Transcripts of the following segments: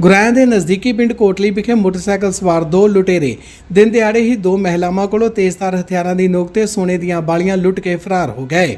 ਗੁਰਾਇਆਂ ਦੇ ਨਜ਼ਦੀਕੀ ਪਿੰਡ ਕੋਟਲੀ ਵਿਖੇ ਮੋਟਰਸਾਈਕਲ ਸਵਾਰ ਦੋ ਲੁਟੇਰੇ, ਦਿਨ ਦਿਹਾੜੇ ਹੀ ਦੋ ਮਹਿਲਾਵਾਂ ਕੋਲੋਂ ਤੇਜ਼ਧਾਰ ਹਥਿਆਰਾਂ ਦੀ ਨੋਕ ਤੇ ਸੋਨੇ ਦੀਆਂ ਬਾਲੀਆਂ ਲੁੱਟ ਕੇ ਫਰਾਰ ਹੋ ਗਏ।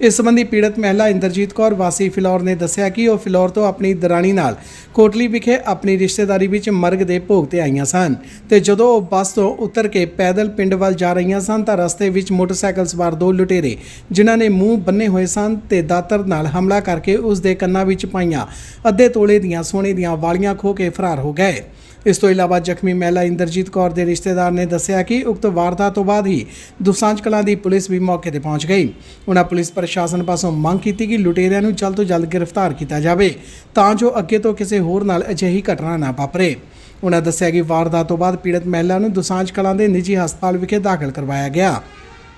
ਇਸ ਸੰਬੰਧੀ ਪੀੜਤ ਮਹਿਲਾ ਇੰਦਰਜੀਤ ਕੌਰ ਵਾਸੀ ਫਿਲੌਰ ਨੇ ਦੱਸਿਆ ਕਿ ਉਹ ਫਿਲੌਰ ਤੋਂ ਆਪਣੀ ਦਰਾਣੀ ਨਾਲ ਕੋਟਲੀ ਵਿਖੇ ਆਪਣੀ ਰਿਸ਼ਤੇਦਾਰੀ ਵਿੱਚ ਮਰਗ ਦੇ ਭੋਗ ਤੇ ਆਈਆਂ ਸਨ ਤੇ ਜਦੋਂ ਉਹ ਬੱਸ ਤੋਂ ਉਤਰ ਕੇ ਪੈਦਲ ਪਿੰਡ ਵੱਲ ਜਾ ਰਹੀਆਂ ਸਨ ਤਾਂ ਰਸਤੇ ਵਿੱਚ ਮੋਟਰਸਾਈਕਲ ਸਵਾਰ ਦੋ ਲੁਟੇਰੇ, ਜਿਨ੍ਹਾਂ ਨੇ ਮੂੰਹ ਬੰਨੇ ਹੋਏ ਸਨ ਤੇ ਦਾਤਰ ਨਾਲ ਹਮਲਾ ਕਰਕੇ ਉਸ ਦੇ ਕੰਨਾਂ ਵਿੱਚ ਪਾਈਆਂ ਅੱਧੇ ਤੋਲੇ ਦੀਆਂ ਸੋਨੇ ਦੀਆਂ ਵਾਲੀਆਂ ਖੋ ਕੇ ਫਰਾਰ ਹੋ ਗਏ। ਇਸ ਤੋਂ ਇਲਾਵਾ ਜ਼ਖਮੀ ਮਹਿਲਾ ਇੰਦਰਜੀਤ ਕੌਰ ਦੇ ਰਿਸ਼ਤੇਦਾਰ ਨੇ ਦੱਸਿਆ ਕਿ ਉਕਤ ਵਾਰਦਾਤ ਤੋਂ ਬਾਅਦ ਹੀ ਦੁਸਾਂਝ ਕਲਾਂ ਦੀ ਪੁਲਿਸ ਵੀ ਮੌਕੇ ਤੇ ਪਹੁੰਚ ਗਈ। ਉਹਨਾਂ ਪੁਲਿਸ ਪ੍ਰਸ਼ਾਸਨ ਪਾਸੋਂ ਮੰਗ ਕੀਤੀ ਕਿ ਲੁਟੇਰਿਆਂ ਨੂੰ ਜਲਦ ਤੋਂ ਜਲਦ ਗ੍ਰਿਫਤਾਰ ਕੀਤਾ ਜਾਵੇ, ਤਾਂ ਜੋ ਅੱਗੇ ਤੋਂ ਕਿਸੇ ਹੋਰ ਨਾਲ ਅਜਿਹੀ ਘਟਨਾ ਨਾ ਵਾਪਰੇ। ਉਹਨਾਂ ਦੱਸਿਆ ਕਿ ਵਾਰਦਾਤ ਤੋਂ ਬਾਅਦ ਪੀੜਤ ਮਹਿਲਾ ਨੂੰ ਦੁਸਾਂਝ ਕਲਾਂ ਦੇ ਨਿੱਜੀ ਹਸਪਤਾਲ ਵਿਖੇ ਦਾਖਲ ਕਰਵਾਇਆ ਗਿਆ।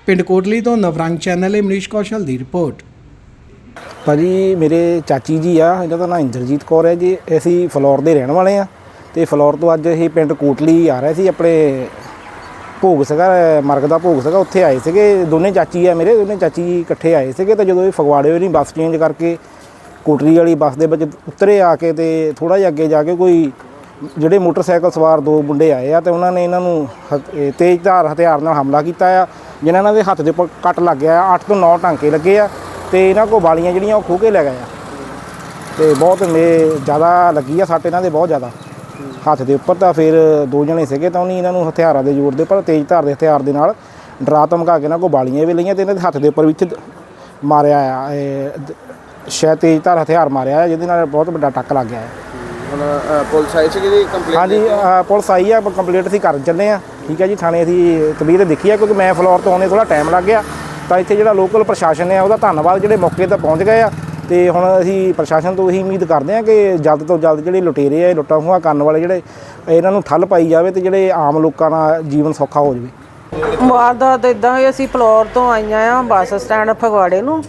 ਪਿੰਡ ਕੋਟਲੀ ਤੋਂ ਨਵਰੰਗ ਚੈਨਲ ਲਈ ਮਨੀਸ਼ ਕੌਸ਼ਲ ਦੀ ਰਿਪੋਰਟ। ਭਾਜੀ, ਮੇਰੇ ਚਾਚੀ ਜੀ ਆ, ਇਹਨਾਂ ਦਾ ਨਾਮ ਇੰਦਰਜੀਤ ਕੌਰ ਹੈ ਜੀ। ਅਸੀਂ ਫਲੋਰ ਦੇ ਰਹਿਣ ਵਾਲੇ ਆ। ਤੇ ਫਲੋਰ ਤੋਂ ਅੱਜ ਅਸੀਂ ਪਿੰਡ ਕੋਟਲੀ ਆ ਰਹੇ ਸੀ, ਆਪਣੇ ਭੋਗ ਸੀਗਾ, ਮਰਗ ਦਾ ਭੋਗ ਸੀਗਾ, ਉੱਥੇ ਆਏ ਸੀਗੇ। ਦੋਨੇ ਚਾਚੀ ਆ ਮੇਰੇ, ਦੋਨੇ ਚਾਚੀ ਜੀ ਇਕੱਠੇ ਆਏ ਸੀਗੇ ਤਾਂ ਜਦੋਂ ਇਹ ਫਗਵਾੜੇ ਹੋਈ ਨਹੀਂ ਬੱਸ ਚੇਂਜ ਕਰਕੇ ਕੋਟਲੀ ਵਾਲੀ ਬੱਸ ਦੇ ਵਿੱਚ ਉਤਰੇ ਆ ਕੇ ਤੇ ਥੋੜਾ ਜਿਹਾ ਅੱਗੇ ਜਾ ਕੇ ਕੋਈ ਜਿਹੜੇ ਮੋਟਰਸਾਈਕਲ ਸਵਾਰ ਦੋ ਮੁੰਡੇ ਆਏ ਆ ਤੇ ਉਹਨਾਂ ਨੇ ਇਹਨਾਂ ਨੂੰ ਹ- ਤੇਜ਼ਧਾਰ ਹਥਿਆਰ ਨਾਲ ਹਮਲਾ ਕੀਤਾ ਆ, ਜਿਨ੍ਹਾਂ ਇਹਨਾਂ ਦੇ ਹੱਥ ਦੇ ਉੱਪਰ ਕੱਟ ਲੱਗ ਗਿਆ 8 ਤੋਂ 9 ਟਾਂਕੇ ਲੱਗੇ ਆ ਤੇ ਇਹਨਾਂ ਕੋਲ ਵਾਲੀਆਂ ਜਿਹੜੀਆਂ ਉਹ ਖੋਹ ਕੇ ਲੈ ਗਏ ਆ। ਤੇ ਬਹੁਤ ਮੇ, ਜ਼ਿਆਦਾ ਲੱਗੀ ਆ ਸੱਟ ਇਹਨਾਂ ਦੇ, ਬਹੁਤ ਜ਼ਿਆਦਾ। ਹੱਥ ਦੇ ਉੱਪਰ ਤਾਂ ਫਿਰ ਦੋ ਜਣੇ ਸੀਗੇ ਤਾਂ ਉਹਨੇ ਇਹਨਾਂ ਨੂੰ ਹਥਿਆਰਾਂ ਦੇ ਜ਼ੋਰ ਦੇ ਪਰ ਤੇਜ਼ ਧਾਰ ਦੇ ਹਥਿਆਰ ਦੇ ਨਾਲ ਡਰਾ ਧਮਕਾ ਕੇ ਇਹਨਾਂ ਕੋਲ ਵਾਲੀਆਂ ਵੀ ਲਈਆਂ ਤੇ ਇਹਨਾਂ ਦੇ ਹੱਥ ਦੇ ਉੱਪਰ ਵਿੱਚ ਮਾਰਿਆ ਆ ਸ਼ਾਇਦ ਤੇਜ਼ ਧਾਰ ਹਥਿਆਰ ਮਾਰਿਆ ਆ ਜਿਹਦੇ ਨਾਲ ਬਹੁਤ ਵੱਡਾ ਟੱਕ ਲੱਗ ਗਿਆ ਹੈ ਹੁਣ ਪੁਲਿਸ ਆਈ ਸੀ ਕਿ ਕੰਪਲੇਂਟ ਹਾਂਜੀ ਪੁਲਿਸ ਆਈ ਆ ਕੰਪਲੀਟ ਅਸੀਂ ਕਰਨ ਚੱਲੇ ਆ। ਠੀਕ ਹੈ ਜੀ ਥਾਣੇ ਅਸੀਂ ਤਬੀਰ ਦੇਖੀ ਆ ਕਿਉਂਕਿ ਮੈਂ ਫਲੋਰ ਤੋਂ ਆਉਣੇ ਥੋੜਾ ਟਾਈਮ ਲੱਗ ਗਿਆ। ਤਾਂ ਇੱਥੇ ਜਿਹੜਾ ਲੋਕਲ ਪ੍ਰਸ਼ਾਸਨ ਹੈ ਉਹਦਾ ਧੰਨਵਾਦ ਜਿਹੜੇ ਮੌਕੇ ਤੇ ਪਹੁੰਚ ਗਏ ਆ। ਤੇ ਹੁਣ ਅਸੀਂ ਪ੍ਰਸ਼ਾਸਨ ਤੋਂ ਇਹੀ ਉਮੀਦ ਕਰਦੇ ਹਾਂ ਕਿ ਜਲਦ ਤੋਂ ਜਲਦ ਜਿਹੜੇ ਲੁਟੇਰੇ ਆ, ਇਹ ਲੁੱਟਾਂ ਖੋਹਾਂ ਕਰਨ ਵਾਲੇ ਜਿਹੜੇ, ਇਹਨਾਂ ਨੂੰ ਠੱਲ ਪਾਈ ਜਾਵੇ ਤੇ ਜਿਹੜੇ ਆਮ ਲੋਕਾਂ ਦਾ ਜੀਵਨ ਸੌਖਾ ਹੋ ਜਾਵੇ। ਵਾਰਦਾਤ ਇਦਾਂ ਹੋਈ, ਅਸੀਂ ਫਲੋਰ ਤੋਂ ਆਈਆਂ ਆ, ਬੱਸ ਸਟੈਂਡ ਫਗਵਾੜੇ ਨੂੰ।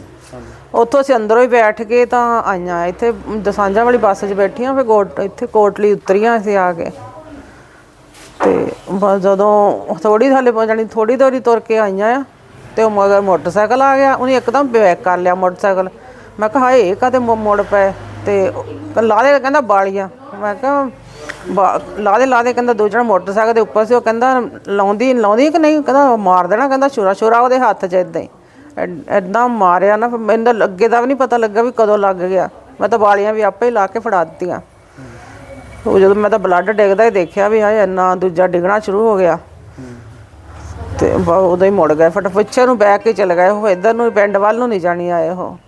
ਉੱਥੋਂ ਅਸੀਂ ਅੰਦਰੋਂ ਹੀ ਬੈਠ ਕੇ ਤਾਂ ਆਈਆਂ, ਇੱਥੇ ਦਸਾਂਜਾ ਵਾਲੀ ਬੱਸ 'ਚ ਬੈਠੀਆਂ, ਫਿਰ ਕੋਟ, ਇੱਥੇ ਕੋਟਲੀ ਉਤਰੀਆਂ ਅਸੀਂ ਆ ਕੇ। ਤੇ ਬਸ ਜਦੋਂ ਥੋੜੀ ਥਾਲੇ ਪਹੁੰਚਣੀ ਥੋੜੀ ਦੂਰੀ ਤੁਰ ਕੇ ਆਈਆਂ ਆ, ਤੇ ਉਹ ਮਗਰ ਮੋਟਰਸਾਈਕਲ ਆ ਗਿਆ, ਉਹਨੇ ਇੱਕਦਮ ਬੈਕ ਕਰ ਲਿਆ ਮੋਟਰਸਾਈਕਲ। ਮੈਂ ਕਿਹਾ, ਹਾਏ ਕਾਤੇ ਮੁੜ ਪਏ? ਤੇ ਉਹ ਲਾ ਦੇ, ਕਹਿੰਦਾ ਬਾਲੀਆਂ। ਮੈਂ ਕਿਹਾ, ਬਾ- ਲਾ ਦੇ ਲਾ ਦੇ, ਕਹਿੰਦਾ ਦੂਜਾ ਮੋਟਰਸਾਈਕਲ ਦੇ ਉੱਪਰ ਸੀ। ਉਹ ਕਹਿੰਦਾ, ਲਾਉਂਦੀ ਲਾਉਂਦੀ ਕਿ ਨਹੀਂ? ਕਹਿੰਦਾ, ਮਾਰ ਦੇਣਾ, ਕਹਿੰਦਾ ਛੁਰਾ ਛੁਰਾ ਉਹਦੇ ਹੱਥ 'ਚ ਇਦਾਂ ਹੀ। ਐਦਾਂ ਮਾਰਿਆ ਨਾ, ਫਿਰ ਮੈਨੂੰ ਤਾਂ ਅੱਗੇ ਦਾ ਵੀ ਨਹੀਂ ਪਤਾ ਲੱਗਾ ਵੀ ਕਦੋਂ ਲੱਗ ਗਿਆ। ਮੈਂ ਤਾਂ ਵਾਲੀਆਂ ਵੀ ਆਪੇ ਹੀ ਲਾ ਕੇ ਫੜਾ ਦਿੱਤੀਆਂ। ਉਹ ਜਦੋਂ ਮੈਂ ਤਾਂ ਬਲੱਡ ਡਿੱਗਦਾ ਹੀ ਦੇਖਿਆ ਵੀ ਹਾਏ, ਇੰਨਾ ਦੂਜਾ ਡਿੱਗਣਾ ਸ਼ੁਰੂ ਹੋ ਗਿਆ। ਤੇ ਬ- ਉਦੋਂ ਹੀ ਮੁੜ ਗਏ ਫਟ ਪਿੱਛੇ ਨੂੰ ਬੈਕ ਕੇ ਚਲੇ ਗਏ ਉਹ ਇਧਰ ਨੂੰ ਪਿੰਡ ਵੱਲ ਨੂੰ ਨਹੀਂ ਜਾਣੀ ਆਏ ਉਹ।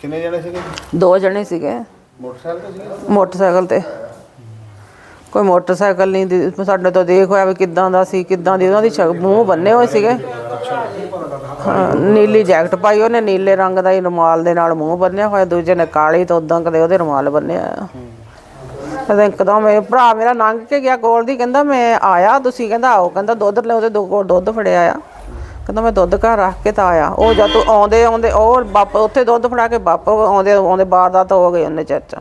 ਕਿੰਨੇ ਜਣੇ ਸੀਗੇ? ਦੋ ਜਣੇ ਸੀਗੇ। ਮੋਟਰਸਾਈਕਲ ਤੇ ਸੀਗੇ? ਮੋਟਰਸਾਈਕਲ ਤੇ। ਕੋਈ ਮੋਟਰਸਾਈਕਲ ਨਹੀਂ ਦੀ- ਸਾਡੇ ਤੋਂ ਦੇਖ ਹੋਇਆ ਵੀ ਕਿੱਦਾਂ ਦਾ ਸੀ ਕਿੱਦਾਂ ਦੀ ਉਹਨਾਂ ਦੀ ਸ਼ਕ- ਮੂੰਹ ਬੰਨੇ ਹੋਏ ਸੀਗੇ। ਹਾਂ, ਨੀਲੀ ਜੈਕਟ ਪਾਈ ਉਹਨੇ ਨੀਲੇ ਰੰਗ ਦਾ ਹੀ ਰੁਮਾਲ ਦੇ ਨਾਲ ਮੂੰਹ ਬੰਨਿਆ ਹੋਇਆ ਦੂਜੇ ਨੇ ਕਾਲੀ ਤੋਂ ਉਦਾਂ ਕਦੇ ਉਹਦੇ ਰੁਮਾਲ ਬੰਨਿਆ ਆ ਤੇ ਇੱਕਦਮ ਮੇਰੇ ਭਰਾ ਮੇਰਾ ਲੰਘ ਕੇ ਗਿਆ ਕੋਲ ਦੀ, ਕਹਿੰਦਾ ਮੈਂ ਆਇਆ ਤੁਸੀਂ, ਕਹਿੰਦਾ ਆਓ, ਕਹਿੰਦਾ ਦੁੱਧ ਲੈ ਤੇ ਦੋ ਕੋਲ ਦੁੱਧ ਫੜਿਆ ਆ। ਕਹਿੰਦਾ ਮੈਂ ਦੁੱਧ ਘਰ ਰੱਖ ਕੇ ਤਾਂ ਆਇਆ। ਉਹ ਜਦ ਤੂੰ ਆਉਂਦੇ ਆਉਂਦੇ ਉਹ ਬਾਪ ਉੱਥੇ ਦੁੱਧ ਫੜਾ ਕੇ ਬਾਪ ਆਉਂਦੇ ਆਉਂਦੇ ਬਾਰਦਾਤ ਹੋ ਗਈ ਉਹਨੇ ਚਰਚਾ।